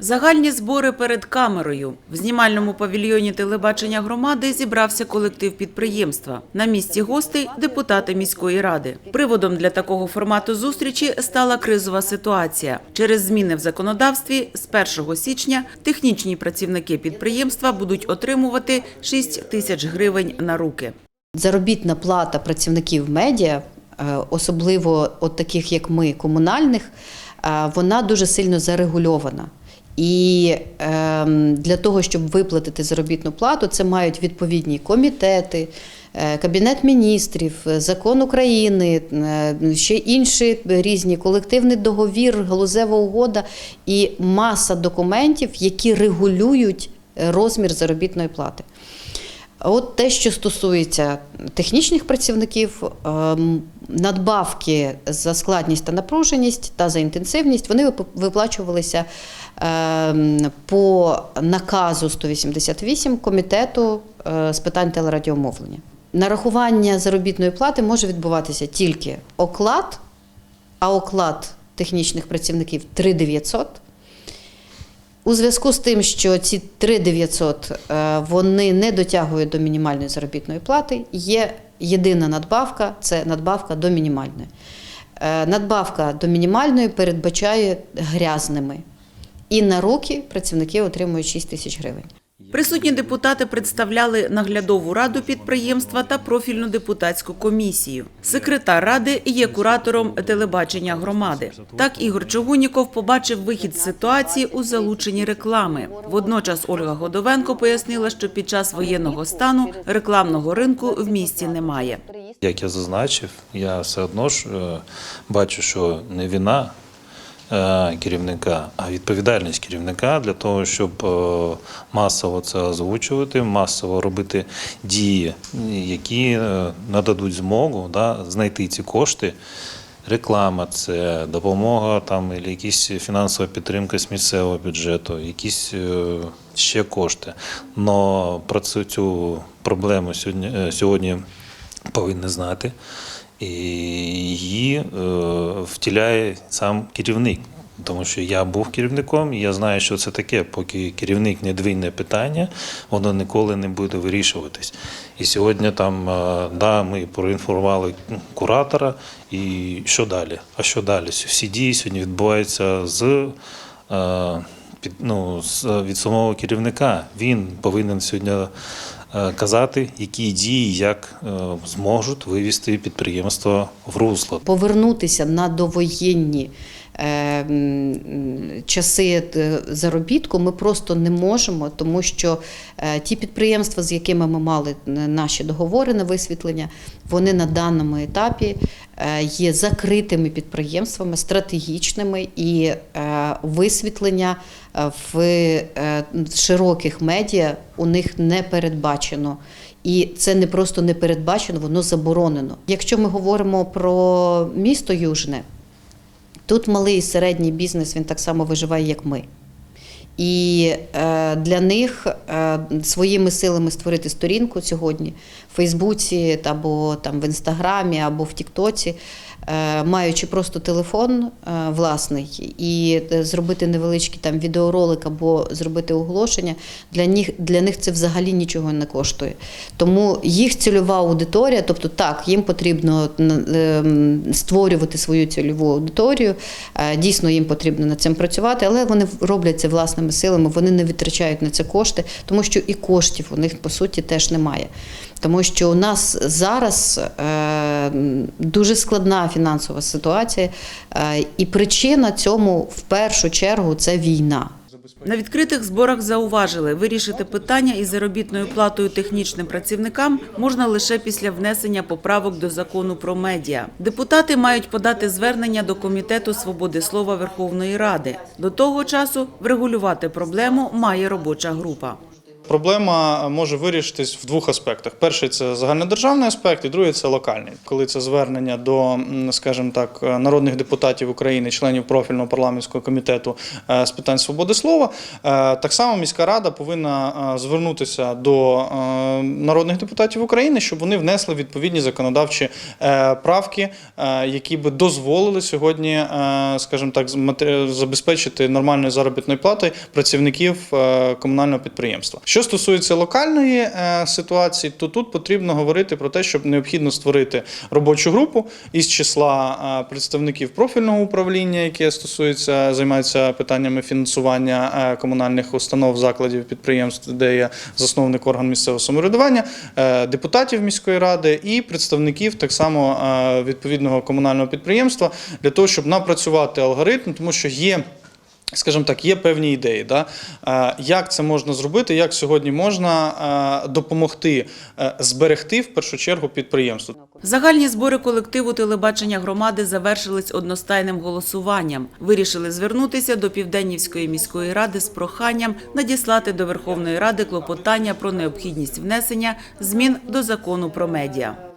Загальні збори перед камерою. В знімальному павільйоні телебачення громади зібрався колектив підприємства. На місці гостей – депутати міської ради. Приводом для такого формату зустрічі стала кризова ситуація. Через зміни в законодавстві з 1 січня технічні працівники підприємства будуть отримувати 6 тисяч гривень на руки. Заробітна плата працівників медіа, особливо от таких як ми, комунальних, е, вона дуже сильно зарегульована. І ем, для того, щоб виплатити заробітну плату, це мають відповідні комітети, е, Кабінет міністрів, е, закон України, е, ще інші різні колективний договір, галузева угода і маса документів, які регулюють е, розмір заробітної плати. От те, що стосується технічних працівників, ем, надбавки за складність та напруженість та за інтенсивність, вони вип- виплачувалися ем, по наказу 188 комітету е, з питань телерадіомовлення. Нарахування заробітної плати може відбуватися тільки оклад, а оклад технічних працівників 3900 у зв'язку з тим, що ці 3900 е, вони не дотягують до мінімальної заробітної плати, є єдина надбавка це надбавка до мінімальної. Е, Надбавка до мінімальної передбачає грязними. І на руки працівники отримують 6 тисяч гривень. Присутні депутати представляли наглядову раду підприємства та профільну депутатську комісію. Секретар ради є куратором телебачення громади. Так Ігор Чогуніков побачив вихід з ситуації у залученні реклами. Водночас Ольга Годовенко пояснила, що під час воєнного стану рекламного ринку в місті немає. Як я зазначив, я все одно ж е, бачу, що не е, керівника, а відповідальність керівника для того, щоб е, масово це озвучувати, масово робити дії, які е, нададуть змогу да, знайти ці кошти. Реклама, це допомога там, або якісь фінансова підтримка з місцевого бюджету, якісь е, ще кошти. Но про цю, проблему сьогодні, е, сьогодні повинні знати, і її е, втіляє сам керівник. Тому що я був керівником, і я знаю, що це таке. Поки керівник не двійне питання, воно ніколи не буде вирішуватись. І сьогодні там е, да, ми проінформували куратора, і що далі? А що далі? Всі дії сьогодні відбуваються з е, ну, від самого керівника. Він повинен сьогодні казати, які дії як е, зможуть вивести підприємство в русло. Повернутися на довоєнні е, часи е, заробітку ми просто не можемо, тому що е, ті підприємства, з якими ми мали е, наші договори на висвітлення, вони на даному етапі е, є закритими підприємствами, стратегічними і е, висвітлення е, в е, широких медіа у них не передбачено. І це не просто не передбачено, воно заборонено. Якщо ми говоримо про місто Южне, тут малий і середній бізнес він так само виживає, як ми. І е, для них е, своїми силами створити сторінку сьогодні в Фейсбуці або там в Інстаграмі, або в Тіктоці, маючи просто телефон е, власний і е, зробити невеличкий там відеоролик або зробити оголошення, для них, для них це взагалі нічого не коштує. Тому їх цільова аудиторія, тобто так, їм потрібно створювати свою цільову аудиторію, е, дійсно їм потрібно над цим працювати, але вони роблять це власними силами, вони не витрачають на це кошти, тому що і коштів у них по суті теж немає. Тому що у нас зараз е, дуже складна фінансова ситуація, е, і причина цьому в першу чергу це війна. На відкритих зборах зауважили, вирішити питання із заробітною платою технічним працівникам можна лише після внесення поправок до закону про медіа. Депутати мають подати звернення до Комітету свободи слова Верховної Ради. До того часу врегулювати проблему має робоча група. Проблема може вирішитись в двох аспектах: перший це загальнодержавний аспект, і другий це локальний. Коли це звернення до, скажімо так, народних депутатів України, членів профільного парламентського комітету е, з питань свободи слова, е, так само міська рада повинна е, звернутися до е, народних депутатів України, щоб вони внесли відповідні законодавчі е, правки, е, які би дозволили сьогодні, е, скажімо так, забезпечити нормальною заробітною платою працівників е, комунального підприємства. Що стосується локальної е, ситуації, то тут потрібно говорити про те, щоб необхідно створити робочу групу із числа е, представників профільного управління, яке стосується займається питаннями фінансування е, комунальних установ, закладів, підприємств, де є засновник орган місцевого самоврядування, депутатів міської ради і представників так само відповідного комунального підприємства для того, щоб напрацювати алгоритм, тому що є. Скажімо так, є певні ідеї, да? Е, як це можна зробити, як сьогодні можна е, допомогти е, зберегти в першу чергу підприємство. Загальні збори колективу телебачення громади завершились одностайним голосуванням. Вирішили звернутися до Південнівської міської ради з проханням надіслати до Верховної Ради клопотання про необхідність внесення змін до закону про медіа.